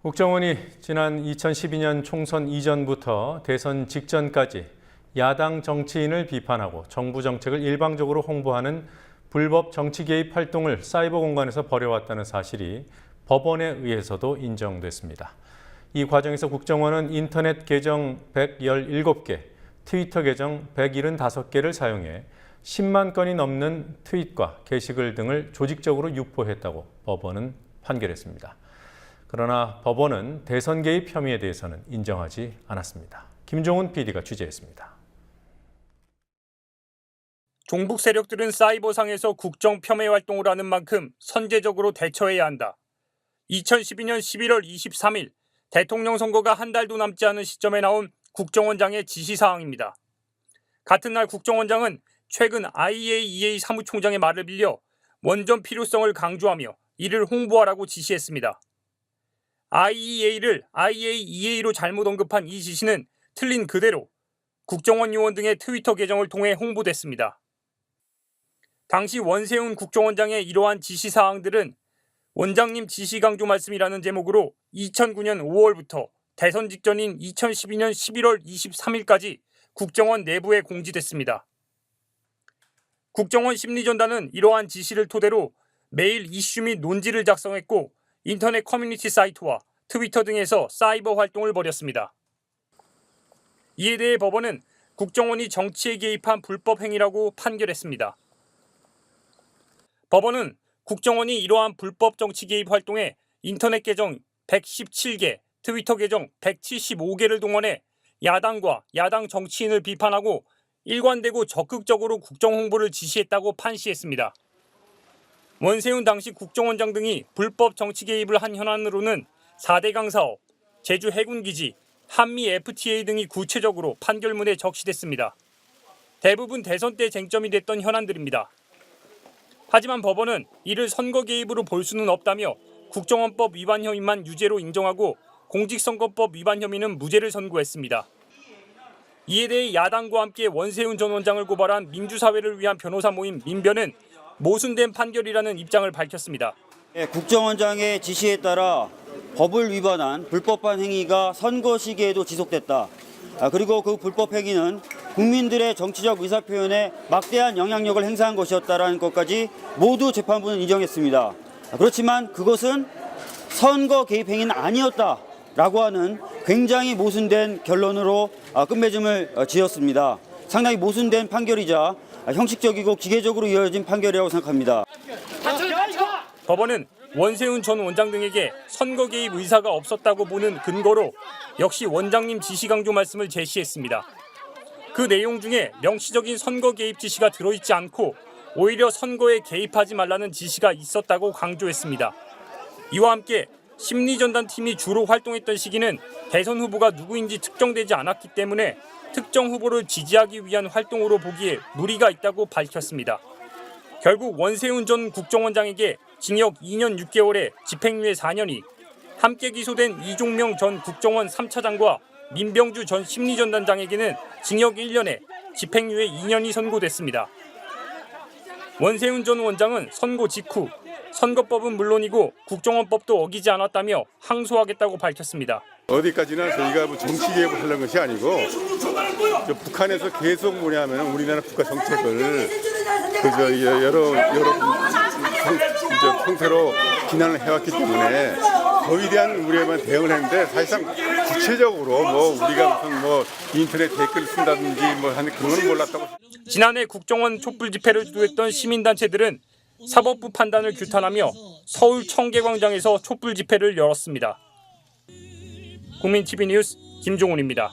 국정원이 지난 2012년 총선 이전부터 대선 직전까지 야당 정치인을 비판하고 정부 정책을 일방적으로 홍보하는 불법 정치 개입 활동을 사이버 공간에서 벌여왔다는 사실이 법원에 의해서도 인정됐습니다. 이 과정에서 국정원은 인터넷 계정 117개, 트위터 계정 175개를 사용해 10만 건이 넘는 트윗과 게시글 등을 조직적으로 유포했다고 법원은 판결했습니다. 그러나 법원은 대선 개입 혐의에 대해서는 인정하지 않았습니다. 김종훈 PD가 취재했습니다. 종북 세력들은 사이버상에서 국정 폄훼 활동을 하는 만큼 선제적으로 대처해야 한다. 2012년 11월 23일 대통령 선거가 한 달도 남지 않은 시점에 나온 국정원장의 지시사항입니다. 같은 날 국정원장은 최근 IAEA 사무총장의 말을 빌려 원전 필요성을 강조하며 이를 홍보하라고 지시했습니다. IEA를 IAEA로 잘못 언급한 이 지시는 틀린 그대로 국정원 요원 등의 트위터 계정을 통해 홍보됐습니다. 당시 원세훈 국정원장의 이러한 지시 사항들은 원장님 지시 강조 말씀이라는 제목으로 2009년 5월부터 대선 직전인 2012년 11월 23일까지 국정원 내부에 공지됐습니다. 국정원 심리전단은 이러한 지시를 토대로 매일 이슈 및 논지를 작성했고 인터넷 커뮤니티 사이트와 트위터 등에서 사이버 활동을 벌였습니다. 이에 대해 법원은 국정원이 정치에 개입한 불법 행위라고 판결했습니다. 법원은 국정원이 이러한 불법 정치 개입 활동에 인터넷 계정 117개, 트위터 계정 175개를 동원해 야당과 야당 정치인을 비판하고 일관되고 적극적으로 국정 홍보를 지시했다고 판시했습니다. 원세훈 당시 국정원장 등이 불법 정치 개입을 한 현안으로는 4대강 사업, 제주 해군기지, 한미 FTA 등이 구체적으로 판결문에 적시됐습니다. 대부분 대선 때 쟁점이 됐던 현안들입니다. 하지만 법원은 이를 선거 개입으로 볼 수는 없다며 국정원법 위반 혐의만 유죄로 인정하고 공직선거법 위반 혐의는 무죄를 선고했습니다. 이에 대해 야당과 함께 원세훈 전 원장을 고발한 민주사회를 위한 변호사 모임 민변은 모순된 판결이라는 입장을 밝혔습니다. 예, 국정원장의 지시에 따라 법을 위반한 불법한 행위가 선거 시기에도 지속됐다. 아, 그리고 그 불법 행위는 국민들의 정치적 의사표현에 막대한 영향력을 행사한 것이었다라는 것까지 모두 재판부는 인정했습니다. 아, 그렇지만 그것은 선거 개입 행위는 아니었다라고 하는 굉장히 모순된 결론으로 아, 끝맺음을 어, 지었습니다. 상당히 모순된 판결이자 아, 형식적이고 기계적으로 이어진 판결이라고 생각합니다. 법원은 원세훈 전 원장 등에게 선거 개입 의사가 없었다고 보는 근거로 역시 원장님 지시 강조 말씀을 제시했습니다. 그 내용 중에 명시적인 선거 개입 지시가 들어있지 않고 오히려 선거에 개입하지 말라는 지시가 있었다고 강조했습니다. 이와 함께 심리전단 팀이 주로 활동했던 시기는 대선 후보가 누구인지 특정되지 않았기 때문에 특정 후보를 지지하기 위한 활동으로 보기에 무리가 있다고 밝혔습니다. 결국 원세훈 전 국정원장에게 징역 2년 6개월에 집행유예 4년이 함께 기소된 이종명 전 국정원 3차장과 민병주 전 심리전단장에게는 징역 1년에 집행유예 2년이 선고됐습니다. 원세훈 전 원장은 선고 직후 선거법은 물론이고 국정원법도 어기지 않았다며 항소하겠다고 밝혔습니다. 어디까지나 저희가 뭐 정치 개입을 하려는 것이 아니고 저 북한에서 계속 뭐냐면 우리나라 국가 정책을 그저 여러 여러 저 형태로 비난을 해왔기 때문에 거기에 대한 우리가 대응을 했는데 사실상 구체적으로 뭐 우리가 무슨 뭐 인터넷 댓글 쓴다든지 뭐 하는 그런 건 몰랐다고. 지난해 국정원 촛불 집회를 주도했던 시민단체들은 사법부 판단을 규탄하며 서울 청계광장에서 촛불 집회를 열었습니다. 국민TV 뉴스 김종훈입니다.